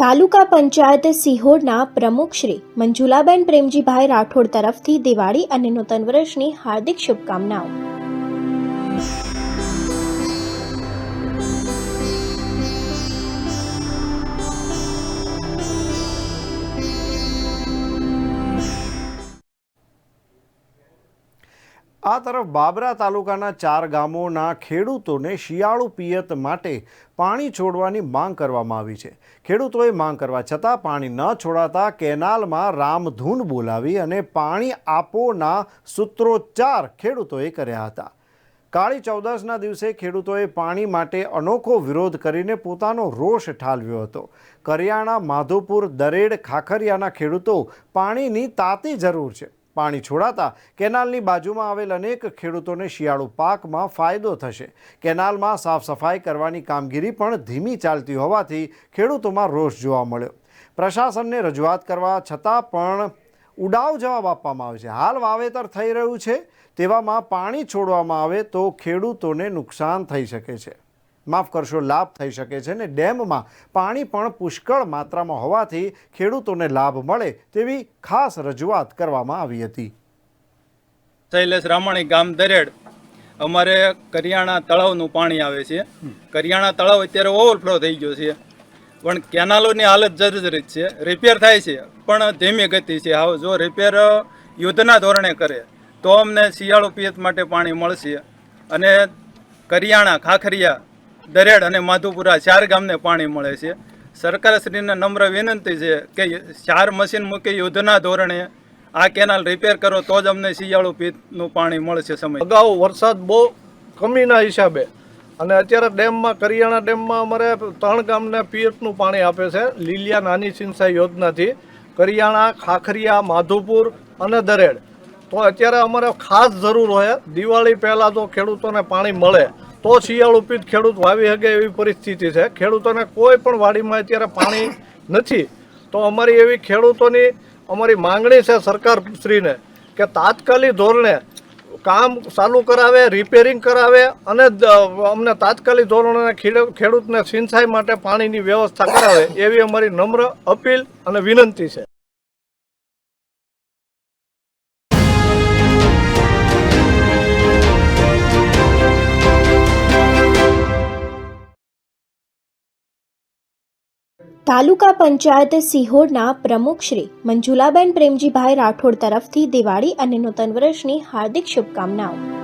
તાલુકા પંચાયત સિહોરના પ્રમુખ શ્રી મંજુલાબેન પ્રેમજીભાઈ રાઠોડ તરફથી દિવાળી અને નૂતન વર્ષની હાર્દિક શુભકામનાઓ. આ તરફ બાબરા તાલુકાના ચાર ગામોના ખેડૂતોને શિયાળુ પિયત માટે પાણી છોડવાની માંગ કરવામાં આવી છે. ખેડૂતોએ માંગ કરવા છતાં પાણી ન છોડાતા કેનાલમાં રામધૂન બોલાવી અને પાણી આપોના સૂત્રોચ્ચાર ખેડૂતોએ કર્યા હતા. કાળી ચૌદસના દિવસે ખેડૂતોએ પાણી માટે અનોખો વિરોધ કરીને પોતાનો રોષ ઠાલવ્યો હતો. કરિયાણા, માધોપુર, દરેડ, ખાખરિયાના ખેડૂતો પાણીની તાતી જરૂર છે. પાણી છોડાતા કેનાલની બાજુમાં આવેલ અનેક ખેડૂતોને શિયાળુ પાકમાં ફાયદો થશે. કેનાલમાં સાફ સફાઈ કરવાની કામગીરી પણ ધીમી ચાલતી હોવાથી ખેડૂતોમાં રોષ જોવા મળ્યો. પ્રશાસનને રજૂઆત કરવા છતાં પણ ઉડાવ જવાબ આપવામાં આવે છે. હાલ વાવેતર થઈ રહ્યું છે, તેવામાં પાણી છોડવામાં આવે તો ખેડૂતોને નુકસાન થઈ શકે છે. માફ કરશો લાભ થઈ શકે છે ને ડેમમાં પાણી પણ પુષ્કળ માત્રામાં હોવાથી ખેડૂતોને લાભ મળે તેવી ખાસ રજૂઆત કરવામાં આવી હતી. શૈલેષ રામાણી ગામ દરેડ. અમારે કરિયાણા તળાવનું પાણી આવે છે. કરિયાણા તળાવ અત્યારે ઓવરફ્લો થઈ ગયો છે. પણ કેનાલોની હાલત જર્જરિત છે. રિપેર થાય છે પણ ધીમી ગતિ છે. હવે જો રિપેર યુદ્ધના ધોરણે કરે તો અમને શિયાળુ પિયત માટે પાણી મળશે. અને કરિયાણા ખાખરિયા દરેડ અને માધુપુરા ચાર ગામને પાણી મળે છે. સરકારશ્રીને નમ્ર વિનંતી છે કે ચાર મશીન મૂકી યુદ્ધના ધોરણે આ કેનાલ રિપેર કરો, તો જ અમને શિયાળુ પીતનું પાણી મળશે સમય. અગાઉ વરસાદ બહુ કમીના હિસાબે અને અત્યારે ડેમમાં, કરિયાણા ડેમમાં અમારે ત્રણ ગામને પીએચનું પાણી આપે છે. લીલિયા નાની સિંચાઈ યોજનાથી કરિયાણા, ખાખરિયા, માધુપુર અને દરેડ. તો અત્યારે અમારે ખાસ જરૂર હોય, દિવાળી પહેલાં તો ખેડૂતોને પાણી મળે. તો શિયાળુ પિત્ત ખેડૂત વાવી શકે એવી પરિસ્થિતિ છે. ખેડૂતોને કોઈ પણ વાડીમાં અત્યારે પાણી નથી. તો અમારી એવી ખેડૂતોની અમારી માંગણી છે સરકારશ્રીને કે તાત્કાલિક ધોરણે કામ ચાલુ કરાવે રિપેરિંગ કરાવે અને અમને તાત્કાલિક ધોરણે ખેડૂ- ખેડૂતને સિંચાઈ માટે પાણીની વ્યવસ્થા કરાવે એવી અમારી નમ્ર અપીલ અને વિનંતી છે. તાલુકા પંચાયત સિહોરના પ્રમુખ શ્રી મંજુલાબેન પ્રેમજીભાઈ રાઠોડ તરફથી દિવાળી અને નૂતન વર્ષની હાર્દિક શુભકામનાઓ.